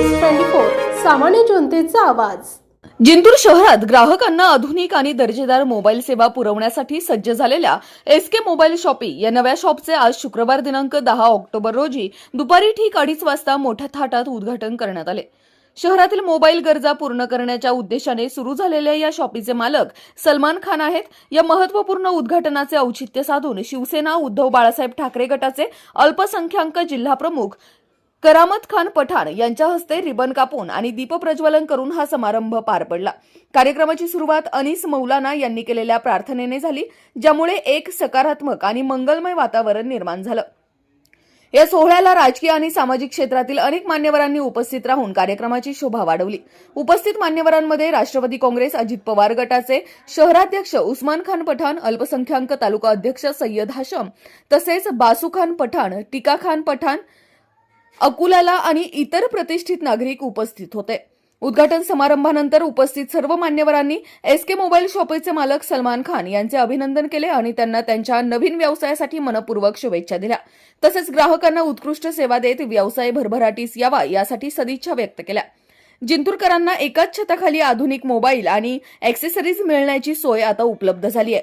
News twenty four सामान्य जनतेचा आवाज. जिंतूर शहरात ग्राहकांना आधुनिक आणि दर्जेदार मोबाईल सेवा पुरवण्यासाठी सज्ज झालेल्या एस के मोबाईल शॉपी या नव्या शॉपचे आज शुक्रवार दिनांक दहा ऑक्टोबर रोजी दुपारी ठीक अडीच वाजता मोठ्या थाटात उद्घाटन करण्यात आले. शहरातील मोबाईल गरजा पूर्ण करण्याच्या उद्देशाने सुरू झालेल्या या शॉपीचे मालक सलमान खान आहेत. या महत्त्वपूर्ण उद्घाटनाचे औचित्य साधून शिवसेना उद्धव बाळासाहेब ठाकरे गटाचे अल्पसंख्याक जिल्हाप्रमुख करामत खान पठाण यांच्या हस्ते रिबन कापून आणि दीपप्रज्वलन करून हा समारंभ पार पडला. कार्यक्रमाची सुरुवात अनिस मौलाना यांनी केलेल्या प्रार्थनेने झाली ज्यामुळे एक सकारात्मक आणि मंगलमय वातावरण निर्माण झालं. या सोहळ्याला राजकीय आणि सामाजिक क्षेत्रातील अनेक मान्यवरांनी उपस्थित राहून कार्यक्रमाची शोभा वाढवली. उपस्थित मान्यवरांमध्ये राष्ट्रवादी काँग्रेस अजित पवार गटाचे शहराध्यक्ष उस्मान खान पठाण अल्पसंख्याक तालुका अध्यक्ष सय्यद हाशम तसेच बासू खान पठाण टीका खान पठाण अकुलाला आणि इतर प्रतिष्ठित नागरिक उपस्थित होते. उद्घाटन समारंभानंतर उपस्थित सर्व मान्यवरांनी एस के मोबाईल शॉपीचे मालक सलमान खान यांचे अभिनंदन केले आणि त्यांना त्यांच्या नवीन व्यवसायासाठी मनपूर्वक शुभेच्छा दिल्या. तसेच ग्राहकांना उत्कृष्ट सेवा देत व्यवसाय भरभराटीस यावा यासाठी सदिच्छा व्यक्त केल्या. जिंतूरकरांना एकाच छताखाली आधुनिक मोबाईल आणि ॲक्सेसरीज मिळण्याची सोय आता उपलब्ध झाली आहे.